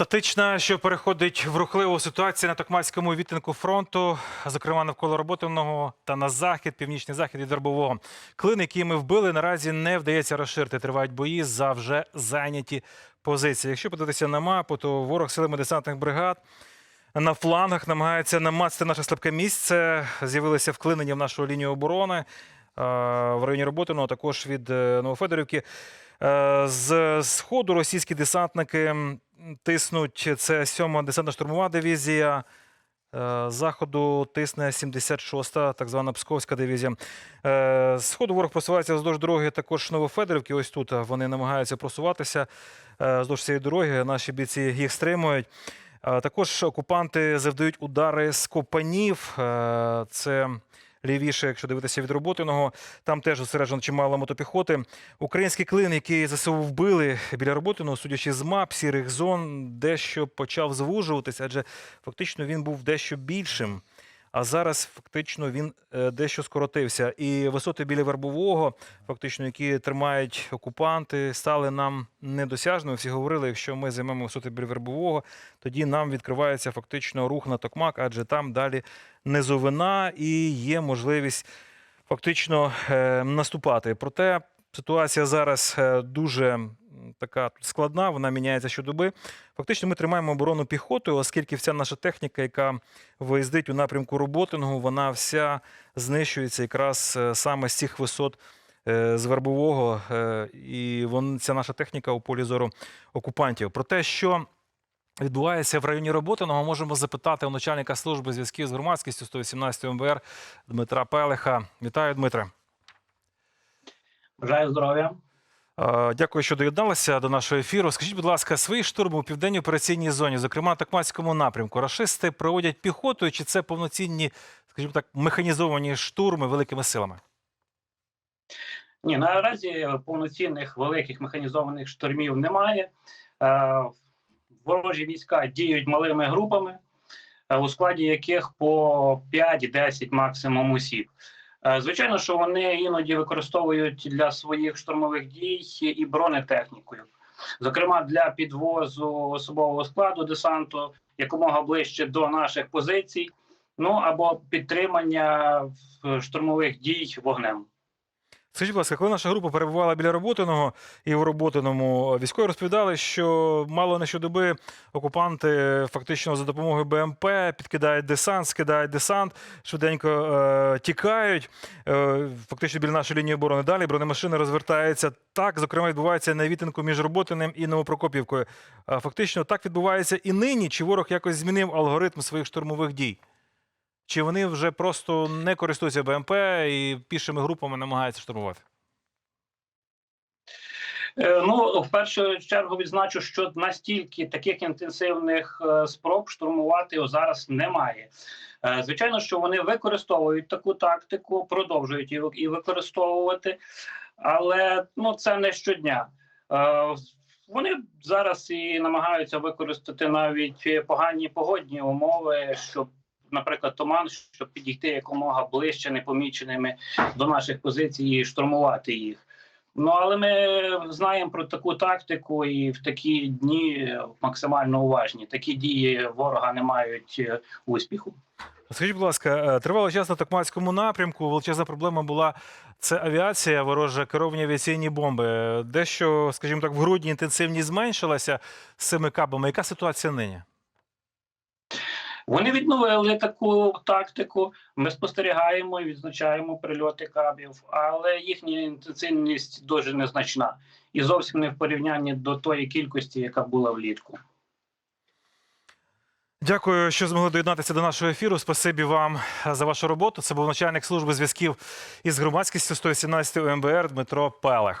Статична, що переходить в рухливу ситуацію на Токмацькому відтинку фронту, зокрема навколо роботиного та на захід, північний захід від Вербового. Клин, який ми вбили, наразі не вдається розширити. Тривають бої за вже зайняті позиції. Якщо подивитися на мапу, то ворог силами десантних бригад на флангах намагається намацати наше слабке місце. З'явилися вклинення в нашу лінію оборони в районі Роботиного, також від е, Новофедорівки. Е, З сходу російські десантники тиснуть. Це 7-ма десантно-штурмова дивізія. Е, заходу тисне 76-та, так звана Псковська дивізія. Е, сходу ворог просувається вздовж дороги також Новофедорівки. Ось тут е, вони намагаються просуватися е, вздовж цієї дороги. Наші бійці їх стримують. Е, Також окупанти завдають удари з копанів. Е, Це лівіше, якщо дивитися від Роботиного. Там теж зосереджено чимало мотопіхоти. Український клин, який ЗСУ вбили біля Роботиного, судячи з мап сірих зон, дещо почав звужуватися, адже фактично він був дещо більшим. А зараз фактично він е, дещо скоротився. І висоти біля Вербового, фактично, які тримають окупанти, стали нам недосяжними. Всі говорили, якщо ми займемо висоти біля Вербового, тоді нам відкривається фактично рух на Токмак, адже там далі низовина і є можливість фактично е, наступати. Проте ситуація зараз е, дуже така складна, вона міняється щодоби. Фактично, ми тримаємо оборону піхотою, оскільки вся наша техніка, яка виїздить у напрямку роботингу, вона вся знищується якраз е, саме з цих висот. е, З вербового е, і вон, ця наша техніка у полі зору окупантів. Про те, що відбувається в районі Роботиного, можемо запитати у начальника служби зв'язків з громадськістю 118 МВР Дмитра Пелеха. Вітаю, Дмитре. Бажаю здоров'я. Е, Дякую, що доєдналися до нашого ефіру. Скажіть, будь ласка, свої штурми у південній операційній зоні, зокрема на Токмацькому напрямку, рашисти проводять піхотою, чи це повноцінні, скажімо так, механізовані штурми великими силами? Ні, наразі повноцінних великих механізованих штурмів немає. Е, Ворожі війська діють малими групами, е, у складі яких по 5-10 максимум осіб. Е, Звичайно, що вони іноді використовують для своїх штурмових дій і бронетехнікою, зокрема для підвозу особового складу десанту якомога ближче до наших позицій, ну або підтримання штурмових дій вогнем. Скажіть, будь ласка, коли наша група перебувала біля Роботиного і у Роботиному, військові розповідали, що мало не щодоби окупанти фактично за допомогою БМП підкидають десант, скидають десант, швиденько е, тікають. Е, фактично біля нашої лінії оборони далі бронемашини розвертаються. Так, зокрема, відбувається на відтинку між Роботиним і Новопрокопівкою. Е, фактично так відбувається і нині. Чи ворог якось змінив алгоритм своїх штурмових дій? Чи вони вже просто не користуються БМП і пішими групами намагаються штурмувати? Е, Ну, в першу чергу відзначу, що настільки таких інтенсивних е, спроб штурмувати зараз немає. Е, Звичайно, що вони використовують таку тактику, продовжують її використовувати, але ну це не щодня. Вони зараз і намагаються використати навіть погані погодні умови, щоб, наприклад, туман, щоб підійти якомога ближче, непоміченими до наших позицій і штурмувати їх. Ну але ми знаємо про таку тактику, і в такі дні максимально уважні. Такі дії ворога не мають е, успіху. Скажіть, будь ласка, е, тривалий час на Токмацькому напрямку. Величезна проблема була це авіація, ворожа керовані авіаційні бомби. Дещо, скажімо так, в грудні інтенсивність зменшилася з цими кабами. Яка ситуація нині? Вони відновили таку тактику. Ми спостерігаємо і відзначаємо прильоти кабів, але їхня інтенсивність дуже незначна і зовсім не в порівнянні до тої кількості, яка була влітку. Дякую, що змогли доєднатися до нашого ефіру. Спасибі вам за вашу роботу. Це був начальник служби зв'язків із громадськістю 118 МБР Дмитро Пелех.